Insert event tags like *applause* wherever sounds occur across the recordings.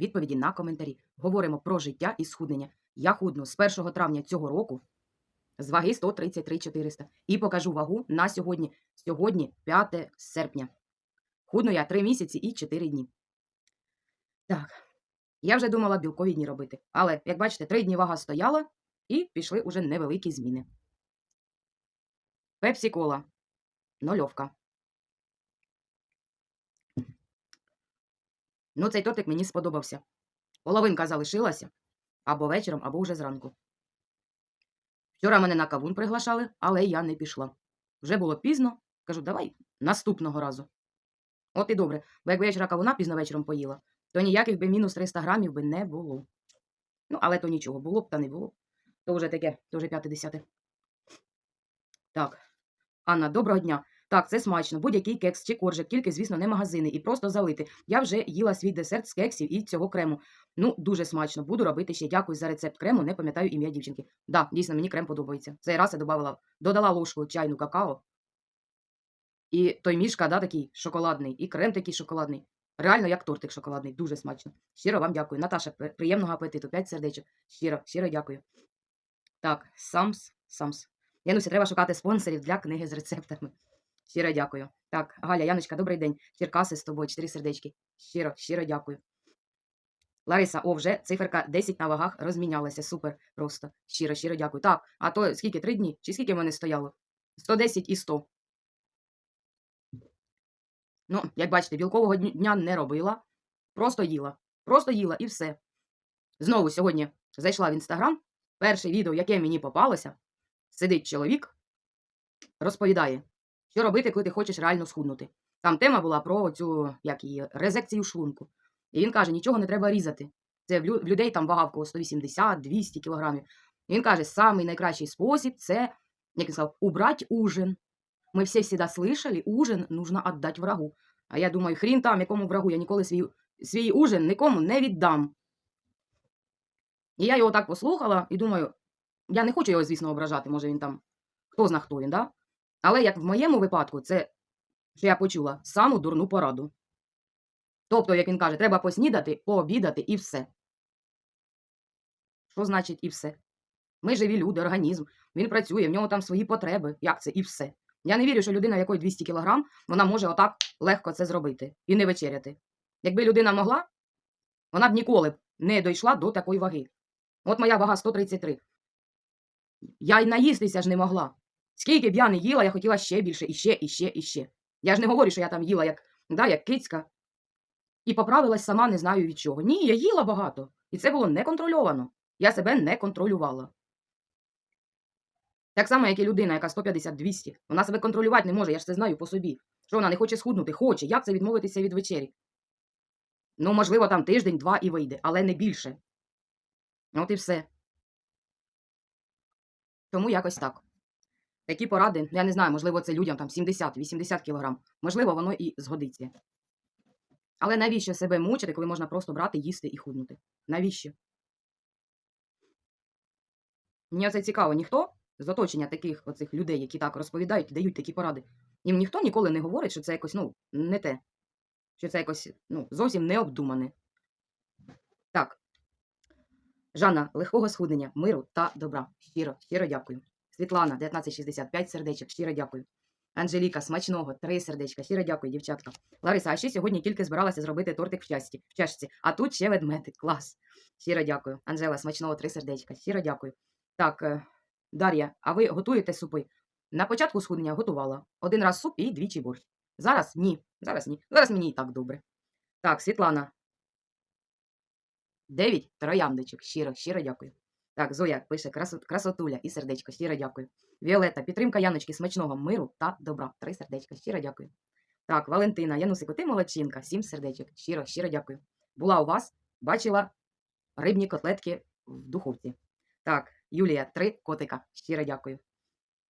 відповіді на коментарі. Говоримо про життя і схуднення. Я худну з 1 травня цього року з ваги 133 400 і покажу вагу на сьогодні. Сьогодні 5 серпня. Худну я 3 місяці і 4 дні. Так, я вже думала білкові дні робити. Але, як бачите, 3 дні вага стояла і пішли уже невеликі зміни. Пепсі кола. Нольовка. Ну, цей тортик мені сподобався. Половинка залишилася або вечором, або вже зранку. Вчора мене на кавун приглашали, але я не пішла. Вже було пізно. Кажу, давай наступного разу. От і добре, бо якби я вчора кавуна пізно вечором поїла, то ніяких би мінус 300 грамів би не було. Ну, але то нічого, було б та не було. То вже таке, то вже п'яте десяте. Так. Анна, доброго дня. Так, це смачно. Будь-який кекс чи коржик, тільки, звісно, не магазини, і просто залити. Я вже їла свій десерт з кексів і цього крему. Ну, дуже смачно. Буду робити ще. Дякую за рецепт крему. Не пам'ятаю ім'я дівчинки. Да, дійсно, мені крем подобається. Цей раз я додала, додала ложку чайну какао. І той мішка, да, такий шоколадний, і крем такий шоколадний. Реально, як тортик шоколадний, дуже смачно. Щиро вам дякую. Наташа, приємного апетиту. П'ять сердечок. Щиро, щиро дякую. Так, Самс, Самс. Януся, треба шукати спонсорів для книги з рецептами. Щиро дякую. Так, Галя, Яночка, добрий день. Черкаси з тобою, чотири сердечки. Щиро, щиро дякую. Лариса, о, вже циферка 10 на вагах розмінялася. Супер просто. Щиро, щиро дякую. Так, а то скільки? Три дні? Чи скільки в мене стояло? 110 і 100. Ну, як бачите, білкового дня не робила. Просто їла. Просто їла і все. Знову сьогодні зайшла в інстаграм. Перше відео, яке мені попалося, сидить чоловік, розповідає, що робити, коли ти хочеш реально схуднути. Там тема була про цю як її, резекцію шлунку. І він каже, нічого не треба різати. Це в лю- в людей там вага в кого 180-200 кілограмів. І він каже, самий найкращий спосіб це, як він сказав, убрать ужин. Ми всі всегда слышали, ужин нужно отдать врагу. А я думаю, хрін там, якому врагу, я ніколи свій, свій ужин нікому не віддам. І я його так послухала і думаю, я не хочу його, звісно, ображати, може він там, хто зна хто він, да? Але як в моєму випадку, це, що я почула, саму дурну пораду. Тобто, як він каже, треба поснідати, пообідати і все. Що значить і все? Ми живі люди, організм, він працює, в нього там свої потреби. Як це і все? Я не вірю, що людина, якої 200 кілограм, вона може отак легко це зробити і не вечеряти. Якби людина могла, вона б ніколи не дійшла до такої ваги. От моя вага 133. Я й наїстися ж не могла. Скільки б я не їла, я хотіла ще більше, і ще, і ще, і ще. Я ж не говорю, що я там їла як, да, як кицька. І поправилась сама не знаю від чого. Ні, я їла багато. І це було неконтрольовано. Я себе не контролювала. Так само, як і людина, яка 150-200. Вона себе контролювати не може, я ж це знаю по собі. Що вона не хоче схуднути, хоче. Як це відмовитися від вечері? Ну, можливо, там тиждень-два і вийде, але не більше. От і все. Тому якось так. Такі поради, я не знаю, можливо, це людям там 70-80 кілограм. Можливо, воно і згодиться. Але навіщо себе мучити, коли можна просто брати, їсти і худнути? Навіщо? Мені це цікаво, ніхто з оточення таких оцих людей, які так розповідають, дають такі поради. Їм ніхто ніколи не говорить, що це якось, ну, не те. Що це якось ну, зовсім необдумане. Так. Жанна, легкого схуднення, миру та добра. Щиро, щиро дякую. Світлана, 1965 сердечок, щиро дякую. Анжеліка, смачного, три сердечка, щиро дякую, дівчатка. Лариса, а ще сьогодні тільки збиралася зробити тортик в чашці, в чашці, а тут ще ведмедик, клас. Щиро дякую. Анжела, смачного, три сердечка, щиро дякую. Так, е, Дар'я, а ви готуєте супи? На початку схуднення готувала. Один раз суп і двічі борщ. Зараз ні. Зараз ні. Зараз мені і так добре. Так, Світлана. Дев'ять трояндочок. Щиро, щиро дякую. Так, Зоя пише красотуля і сердечко. Щиро дякую. Віолета, підтримка Яночки смачного миру та добра. Три сердечка. Щиро дякую. Так, Валентина, Янусику, ти молодчинка. Сім сердечок. Щиро, щиро дякую. Була у вас, бачила рибні котлетки в духовці. Так, Юлія, три котика. Щиро дякую.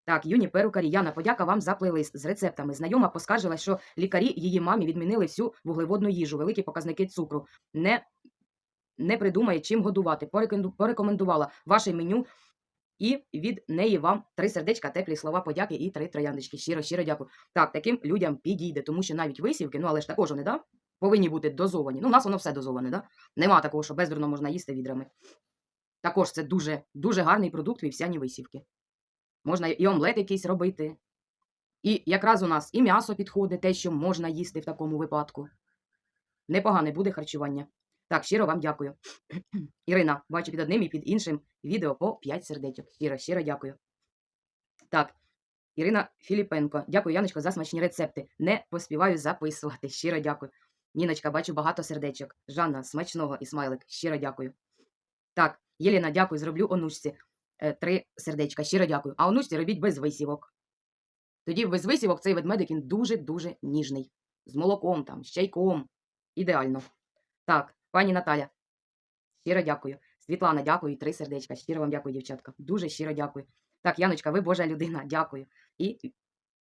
Так, юні перукарі, Яна, подяка вам за плейлист з рецептами. Знайома поскаржила, що лікарі її мамі відмінили всю вуглеводну їжу, великі показники цукру. Не, не придумає, чим годувати. Порекомендувала ваше меню і від неї вам три сердечка, теплі слова подяки і три трояндочки. Щиро, щиро дякую. Так, таким людям підійде, тому що навіть висівки, ну але ж також вони, да? повинні бути дозовані. Ну, у нас воно все дозоване, да? Нема такого, що бездурно можна їсти відрами. Також це дуже, дуже гарний продукт вівсяні висівки. Можна і омлет якийсь робити. І якраз у нас і м'ясо підходить, те, що можна їсти в такому випадку. Непогане буде харчування. Так, щиро вам дякую. *clears throat* Ірина, бачу під одним і під іншим відео по 5 сердечок. Щиро, щиро дякую. Так, Ірина Філіпенко. Дякую, Яночко, за смачні рецепти. Не поспіваю записувати. Щиро дякую. Ніночка, бачу багато сердечок. Жанна, смачного і смайлик. Щиро дякую. Так, Єліна, дякую, зроблю онучці. Е, Три сердечка. Щиро дякую. А онучці робіть без висівок. Тоді без висівок цей ведмедик він дуже-дуже ніжний. З молоком там, з чайком. Ідеально. Так, пані Наталя. Щиро дякую. Світлана, дякую. Три сердечка. Щиро вам дякую, дівчатка. Дуже щиро дякую. Так, Яночка, ви Божа людина. Дякую. І,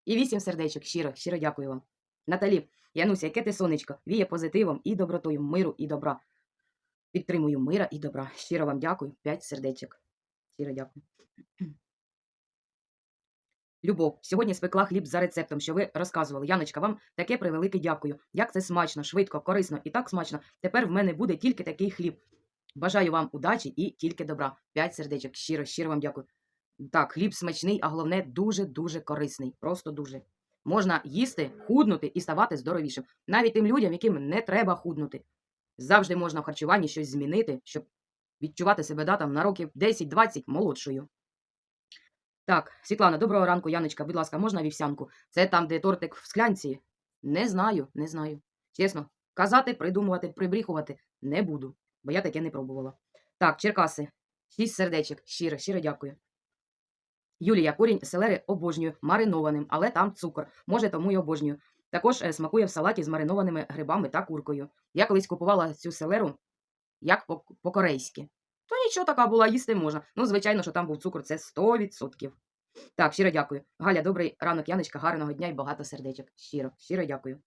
і вісім сердечок. Щиро, щиро дякую вам. Наталі, Януся, яке ти сонечко, віє позитивом і добротою, миру і добра. Підтримую мира і добра. Щиро вам дякую. П'ять сердечок. Щиро дякую. Любов, сьогодні спекла хліб за рецептом, що ви розказували. Яночка, вам таке превелике дякую. Як це смачно, швидко, корисно і так смачно. Тепер в мене буде тільки такий хліб. Бажаю вам удачі і тільки добра. П'ять сердечок. Щиро, щиро вам дякую. Так, хліб смачний, а головне дуже-дуже корисний. Просто дуже. Можна їсти, худнути і ставати здоровішим. Навіть тим людям, яким не треба худнути. Завжди можна в харчуванні щось змінити, щоб відчувати себе да, там, на років 10-20 молодшою. Так, Світлана, доброго ранку, Яночка, будь ласка, можна вівсянку? Це там, де тортик в склянці? Не знаю, не знаю. Чесно, казати, придумувати, прибріхувати не буду, бо я таке не пробувала. Так, Черкаси, шість сердечок, щиро, щиро дякую. Юлія, корінь селери обожнюю, маринованим, але там цукор. Може, тому й обожнюю. Також е, смакує в салаті з маринованими грибами та куркою. Я колись купувала цю селеру як по- по-корейськи. То нічого така була, їсти можна. Ну, звичайно, що там був цукор, це 100%. Так, щиро дякую. Галя, добрий ранок, Яночка, гарного дня і багато сердечок. Щиро, щиро дякую.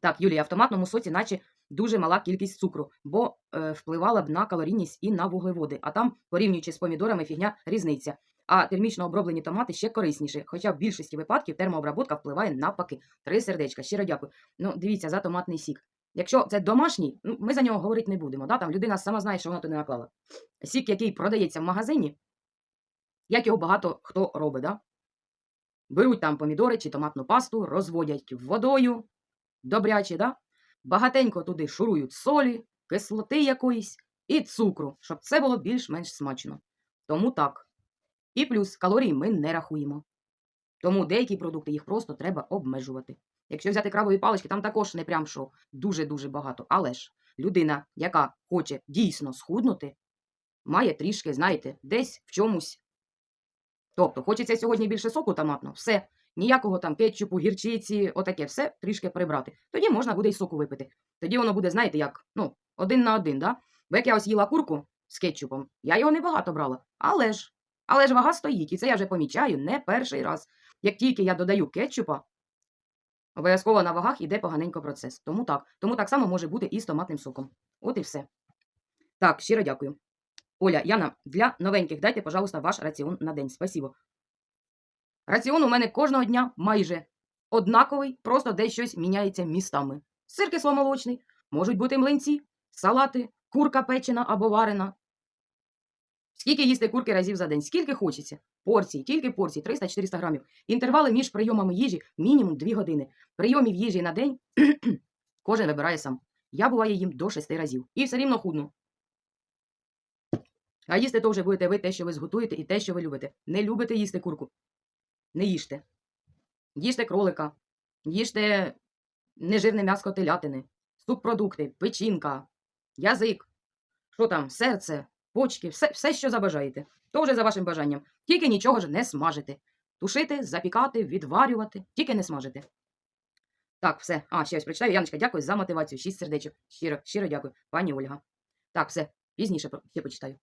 Так, Юлія, в томатному соці, наче дуже мала кількість цукру, бо е, впливала б на калорійність і на вуглеводи. А там, порівнюючи з помідорами, фігня різниця. А термічно оброблені томати ще корисніші, хоча в більшості випадків термообработка впливає навпаки. Три сердечка, щиро дякую. Ну, дивіться, за томатний сік. Якщо це домашній, ну, ми за нього говорити не будемо. Да? Там людина сама знає, що вона туди наклала. Сік, який продається в магазині, як його багато хто робить. Да? Беруть там помідори чи томатну пасту, розводять водою добряче, да? багатенько туди шурують солі, кислоти якоїсь і цукру, щоб це було більш-менш смачно. Тому так. І плюс калорії ми не рахуємо. Тому деякі продукти їх просто треба обмежувати. Якщо взяти крабові палички, там також не прям що дуже-дуже багато. Але ж людина, яка хоче дійсно схуднути, має трішки, знаєте, десь в чомусь. Тобто, хочеться сьогодні більше соку томатного, все, ніякого там кетчупу, гірчиці, отаке, все трішки прибрати. Тоді можна буде й соку випити. Тоді воно буде, знаєте, як, ну, один на один, да? Бо як я ось їла курку з кетчупом, я його небагато брала. Але ж, але ж вага стоїть, і це я вже помічаю не перший раз. Як тільки я додаю кетчупа, обов'язково на вагах іде поганенько процес. Тому так. Тому так само може бути і з томатним соком. От і все. Так, щиро дякую. Оля, Яна, для новеньких дайте, пожалуйста, ваш раціон на день. Спасибо. Раціон у мене кожного дня майже однаковий, просто десь щось міняється містами. Сир кисломолочний, можуть бути млинці, салати, курка печена або варена. Скільки їсти курки разів за день? Скільки хочеться? Порцій, тільки порцій, 300-400 грамів. Інтервали між прийомами їжі мінімум 2 години. Прийомів їжі на день *clears throat* кожен вибирає сам. Я буває їм до 6 разів. І все рівно худну. А їсти то вже будете ви те, що ви зготуєте, і те, що ви любите. Не любите їсти курку. Не їжте. Їжте кролика, їжте нежирне м'ясо телятини, субпродукти, печінка, язик, що там, серце, почки, все, все, що забажаєте. То вже за вашим бажанням. Тільки нічого ж не смажити. Тушити, запікати, відварювати, тільки не смажити. Так, все. А, ще ось прочитаю. Яночка, дякую за мотивацію. Шість сердечок. Щиро, щиро дякую, пані Ольга. Так, все. Пізніше ще почитаю.